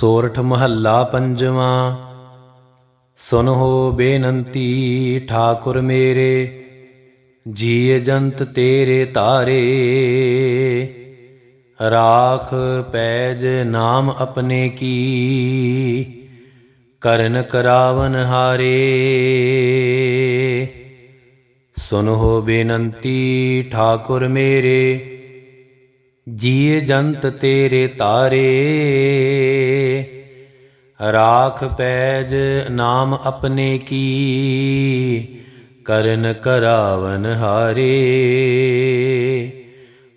ਸੋਰਠ ਮਹੱਲਾ ਪੰਜਵਾਂ। ਸੁਨਹੁ ਬੇਨੰਤੀ, ਠਾਕੁਰ ਮੇਰੇ, ਜੀਏ ਜੰਤ ਤੇਰੇ ਤਾਰੇ। ਰਾਖ ਪੈਜ ਨਾਮ ਆਪਣੇ ਕੀ, ਕਰਨ ਕਰਾਵਨ ਹਾਰੇ। ਸੁਨਹੁ ਬੇਨੰਤੀ, ਠਾਕੁਰ ਮੇਰੇ, ਜੀਏ ਜੰਤ ਤੇਰੇ ਤਾਰੇ। ਰਾਖ ਪੈਜ ਨਾਮ ਆਪਣੇ ਕੀ? ਕਰਨ ਕਰਾਵਨ ਹਾਰੇ,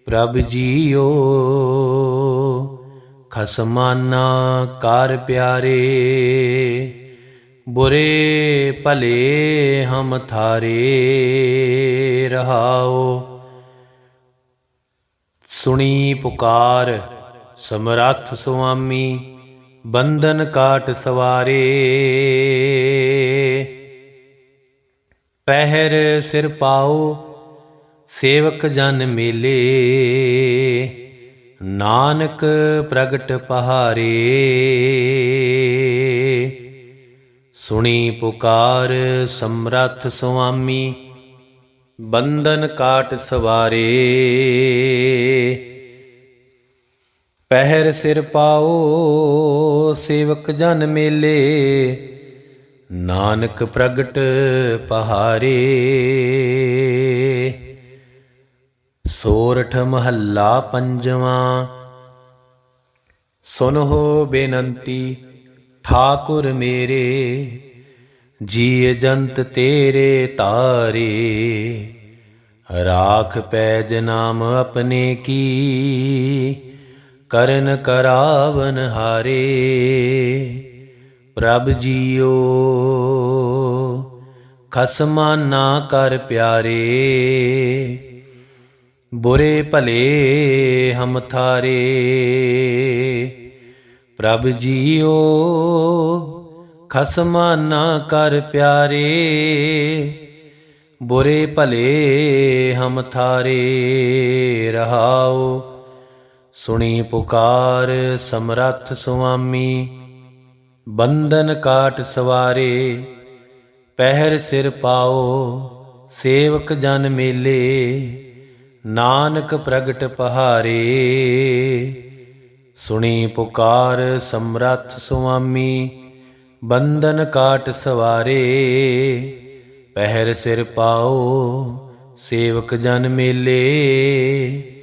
ਪ੍ਰਭ ਜੀਓ ਖਸਮਾਨਾ ਕਰ ਪਿਆਰੇ, ਬੁਰੇ ਭਲੇ ਹਮ ਥਾਰੇ ਰਹਾਓ। ਸੁਣੀ ਪੁਕਾਰ ਸਮਰੱਥ ਸੁਆਮੀ ਬੰਧਨ ਕਾਟ ਸਵਾਰੇ। ਪਹਿਰ ਸਿਰ ਪਾਓ, ਸੇਵਕ ਜਨ ਮੇਲੇ। ਨਾਨਕ ਪ੍ਰਗਟ ਪਹਾਰੇ। ਸੁਣੀ ਪੁਕਾਰ ਸਮਰੱਥ ਸੁਆਮੀ, ਬੰਧਨ ਕਾਟ ਸਵਾਰੇ। ਪਹਿਰ ਸਿਰ ਪਾਓ, ਸੇਵਕ ਜਨ ਮੇਲੇ। ਨਾਨਕ ਪ੍ਰਗਟ ਪਹਾਰੇ। ਸੋਰਠ ਮਹੱਲਾ ਪੰਜਵਾਂ। ਸੁਨਹੁ ਬੇਨੰਤੀ, ਠਾਕੁਰ ਮੇਰੇ। ਜੀ ਜੰਤ ਤੇਰੇ ਤਾਰੇ। ਰਾਖ ਪੈ ਜਨਾਮ ਆਪਣੇ ਕੀ। ਕਰਨ ਕਰਾਵਨ ਹਾਰੇ, ਪ੍ਰਭ ਜੀਓ ਖਸਮਾਨਾ ਕਰ ਪਿਆਰੇ, ਬੁਰੇ ਭਲੇ ਹਮ ਥਾਰੇ। ਪ੍ਰਭ ਜੀਓ ਖਸਮਾਨਾ ਕਰ ਪਿਆਰੇ, ਬੁਰੇ ਭਲੇ ਹਮ ਥਾਰੇ, ਰਹਾਓ ਸੁਣੀ ਪੁਕਾਰ ਸਮਰੱਥ ਸੁਆਮੀ, ਬੰਧਨ ਕਾਟ ਸਵਾਰੇ, ਪਹਿਰ ਸਿਰ ਪਾਓ ਸੇਵਕ ਜਨ ਮੇਲੇ, ਨਾਨਕ ਪ੍ਰਗਟ ਪਹਾਰੇ। ਸੁਣੀ ਪੁਕਾਰ ਸਮਰੱਥ ਸੁਆਮੀ, ਬੰਧਨ ਕਾਟ ਸਵਾਰੇ, ਪਹਿਰ ਸਿਰ ਪਾਓ ਸੇਵਕ ਜਨ ਮੇਲੇ।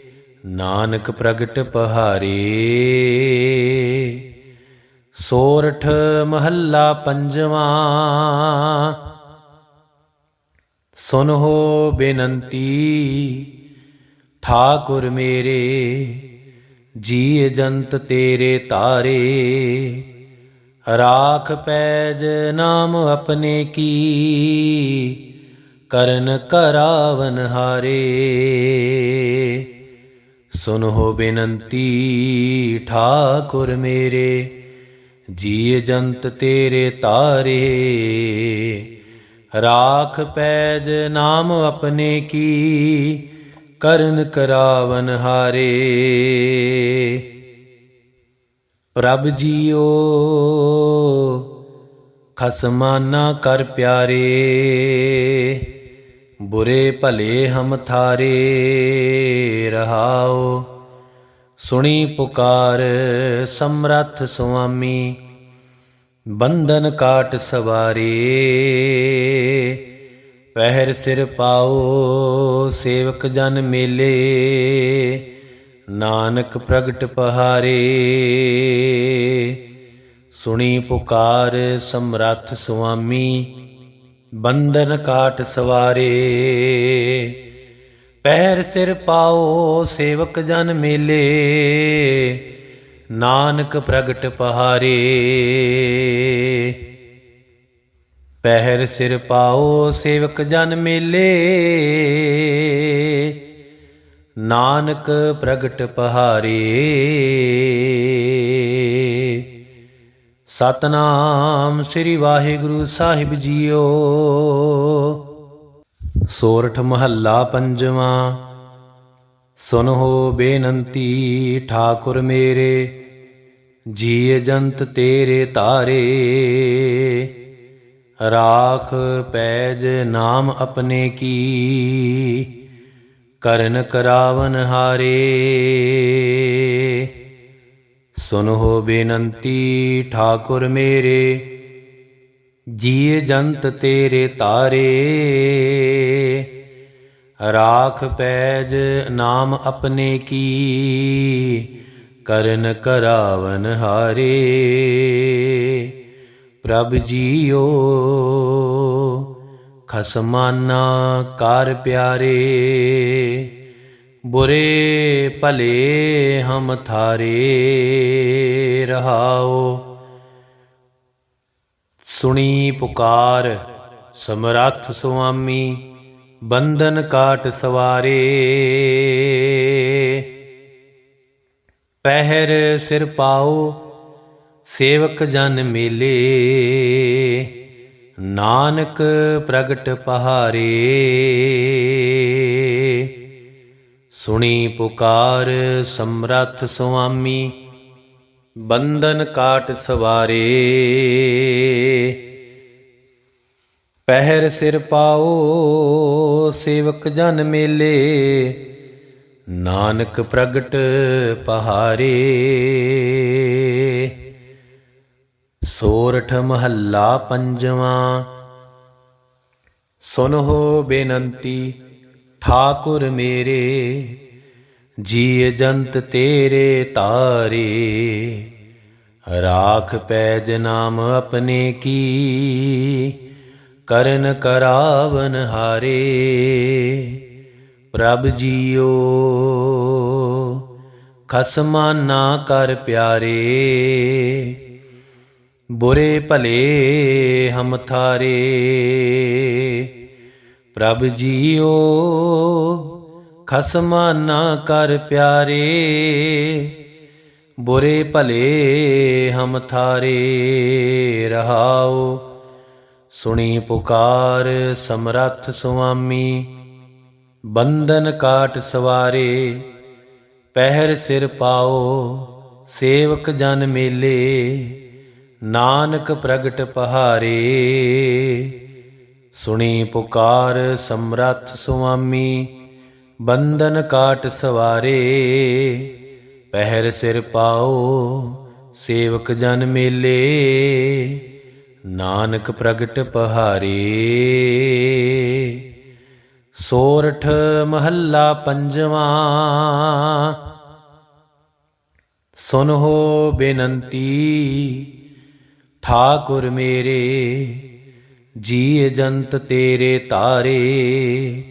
ਨਾਨਕ ਪ੍ਰਗਟ ਪਹਾਰੇ। ਸੋਰਠ ਮਹੱਲਾ ਪੰਜਵਾਂ। ਸੁਨਹੁ ਬੇਨੰਤੀ, ਠਾਕੁਰ ਮੇਰੇ ਜੀ ਜੰਤ ਤੇਰੇ ਤਾਰੇ। ਰਾਖ ਪੈਜ ਨਾਮ ਆਪਣੇ ਕੀ, ਕਰਨ ਕਰਾਵਨ ਹਾਰੇ। ਸੁਨਹੁ ਬੇਨੰਤੀ, ਠਾਕੁਰ ਮੇਰੇ ਜੀਅ ਜੰਤ ਤੇਰੇ ਤਾਰੇ। ਰਾਖ ਪੈਜ ਨਾਮ ਆਪਣੇ ਕੀ, ਕਰਨ ਕਰਾਵਨ ਹਾਰੇ। ਪ੍ਰਭ ਜੀਓ, ਖਸਮਾਨਾ ਕਰ ਪਿਆਰੇ। ਬੁਰੇ ਭਲੇ ਹਮ ਥਾਰੇ ਰਹਾਓ। ਸੁਣੀ ਪੁਕਾਰ ਸਮਰੱਥ ਸੁਆਮੀ, ਬੰਧਨ ਕਾਟ ਸਵਾਰੇ। ਪਹਿਰ ਸਿਰ ਪਾਓ ਸੇਵਕ ਜਨ ਮੇਲੇ, ਨਾਨਕ ਪ੍ਰਗਟ ਪਹਾਰੇ। ਸੁਣੀ ਪੁਕਾਰ ਸਮਰੱਥ ਸੁਆਮੀ ਬੰਧਨ ਕਾਟ ਸਵਾਰੇ। ਪਹਿਰ ਸਿਰ ਪਾਓ ਸੇਵਕ ਜਨ ਮੇਲੇ। ਨਾਨਕ ਪ੍ਰਗਟ ਪਹਾਰੇ। ਪਹਿਰ ਸਿਰ ਪਾਓ ਸੇਵਕ ਜਨ ਮੇਲੇ। ਨਾਨਕ ਪ੍ਰਗਟ ਪਹਾਰੇ। ਸਤਨਾਮ ਸ੍ਰੀ ਵਾਹਿਗੁਰੂ ਸਾਹਿਬ ਜੀਓ। ਸੋਰਠ ਮਹੱਲਾ ਪੰਜਵਾਂ, ਸੁਨਹੁ ਬੇਨੰਤੀ ਠਾਕੁਰ ਮੇਰੇ ਜੀਅ ਜੰਤ ਤੇਰੇ ਤਾਰੇ। ਰਾਖ ਪੈਜ ਨਾਮ ਆਪਣੇ ਕੀ, ਕਰਨ ਕਰਾਵਨ ਹਾਰੇ। ਸੁਨੋ ਬੇਨੰਤੀ, ਠਾਕੁਰ ਮੇਰੇ ਜੀਅ ਜੰਤ ਤੇਰੇ ਤਾਰੇ। ਰਾਖ ਪੈਜ ਨਾਮ ਆਪਣੇ ਕੀ, ਕਰਨ ਕਰਾਵਨ ਹਾਰੇ। ਪ੍ਰਭ ਜੀਓ, ਖਸਮਾਨਾ ਕਰ ਪਿਆਰੇ। ਬੁਰੇ ਭਲੇ ਹਮ ਥਾਰੇ ਰਹਾਓ। ਸੁਣੀ ਪੁਕਾਰ ਸਮਰੱਥ ਸੁਆਮੀ, ਬੰਧਨ ਕਾਟ ਸਵਾਰੇ। ਪਹਿਰ ਸਿਰ ਪਾਓ, ਸੇਵਕ ਜਨ ਮੇਲੇ। ਨਾਨਕ ਪ੍ਰਗਟ ਪਹਾਰੇ। ਸੁਣੀ ਪੁਕਾਰ ਸਮਰੱਥ ਸੁਆਮੀ, ਬੰਧਨ ਕਾਟ ਸਵਾਰੇ। ਪਹਿਰ ਸਿਰ ਪਾਓ ਸੇਵਕ ਜਨ ਮੇਲੇ, ਨਾਨਕ ਪ੍ਰਗਟ ਪਹਾਰੇ। ਸੋਰਠ ਮਹੱਲਾ ਪੰਜਵਾਂ ਸੁਨੋ ਬੇਨੰਤੀ ਠਾਕੁਰ ਮੇਰੇ ਜੀਅ ਜੰਤ ਤੇਰੇ ਤਾਰੇ। ਰਾਖ ਪੈ ਜਨਾਮ ਆਪਣੇ ਕੀ, ਕਰਨ ਕਰਾਵਨ ਹਾਰੇ। ਪ੍ਰਭ ਜੀਓ ਖਸਮਾ ਨਾ ਕਰ ਪਿਆਰੇ। ਬੁਰੇ ਭਲੇ ਹਮ ਥਾਰੇ। ਪ੍ਰਭ ਜੀਓ, ਖਸਮਾਂ ਨਾ ਕਰ ਪਿਆਰੇ, ਬੁਰੇ ਭਲੇ ਹਮ ਥਾਰੇ ਰਹਾਓ। ਸੁਣੀ ਪੁਕਾਰ ਸਮਰੱਥ ਸੁਆਮੀ, ਬੰਧਨ ਕਾਟ ਸਵਾਰੇ, ਪਹਿਰ ਸਿਰ ਪਾਓ ਸੇਵਕ ਜਨ ਮੇਲੇ, ਨਾਨਕ ਪ੍ਰਗਟ ਪਹਾਰੇ। ਸੁਣੀ ਪੁਕਾਰ ਸਮਰੱਥ ਸੁਆਮੀ, ਬੰਧਨ ਕਾਟ ਸਵਾਰੇ, ਪਹਿਰ ਸਿਰ ਪਾਓ ਸੇਵਕ ਜਨ ਮੇਲੇ, ਨਾਨਕ ਪ੍ਰਗਟ ਪਹਾਰੀ। ਸੋਰਠ ਮਹੱਲਾ ਪੰਜਵਾਂ ਸੁਨੋ ਬੇਨੰਤੀ, ਠਾਕੁਰ ਮੇਰੇ ਜੀ ਜੰਤ ਤੇਰੇ ਤਾਰੇ,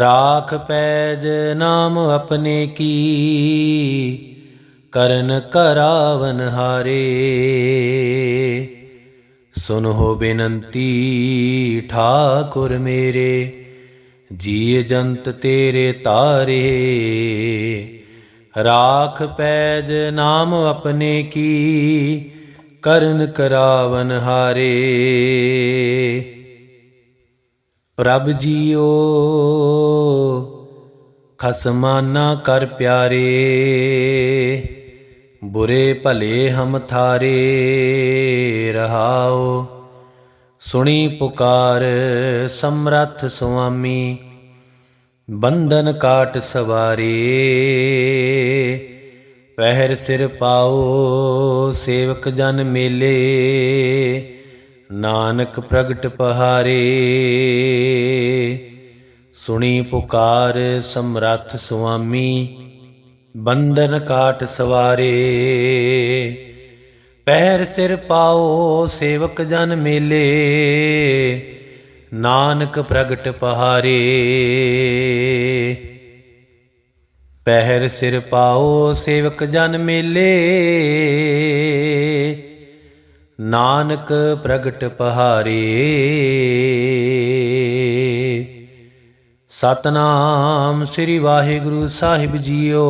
ਰਾਖ ਪੈਜ ਨਾਮ ਆਪਣੇ ਕੀ, ਕਰਨ ਕਰਾਵਨ ਹਾਰੇ। ਸੁਨੋ ਬੇਨੰਤੀ, ਠਾਕੁਰ ਮੇਰੇ ਜੀ ਜੰਤ ਤੇਰੇ ਤਾਰੇ, ਰਾਖ ਪੈਜ ਨਾਮ ਆਪਣੇ ਕੀ ਕਰਨ ਕਰਾਵਨ ਹਾਰੇ। ਪ੍ਰਭ ਜੀਓ, ਖਸਮਾਨਾ ਕਰ ਪਿਆਰੇ, ਬੁਰੇ ਭਲੇ ਹਮ ਥਾਰੇ, ਰਹਾਓ। ਸੁਣੀ ਪੁਕਾਰ ਸਮਰੱਥ ਸੁਆਮੀ, ਬੰਧਨ ਕਾਟ ਸਵਾਰੇ। ਪਹਿਰ ਸਿਰ ਪਾਓ, ਸੇਵਕ ਜਨ ਮੇਲੇ। ਨਾਨਕ ਪ੍ਰਗਟ ਪਹਾਰੇ, ਸੁਣੀ ਪੁਕਾਰ ਸਮਰੱਥ ਸੁਆਮੀ, ਬੰਧਨ ਕਾਟ ਸਵਾਰੇ। ਪਹਿਰ ਸਿਰ ਪਾਓ, ਸੇਵਕ ਜਨ ਮੇਲੇ। ਨਾਨਕ ਪ੍ਰਗਟ ਪਹਾਰੇ ਪਹਿਰ ਸਿਰ ਪਾਓ ਸੇਵਕ ਜਨ ਮੇਲੇ। ਨਾਨਕ ਪ੍ਰਗਟ ਪਹਾਰੇ। ਸਤਨਾਮ ਸ੍ਰੀ ਵਾਹਿਗੁਰੂ ਸਾਹਿਬ ਜੀਓ।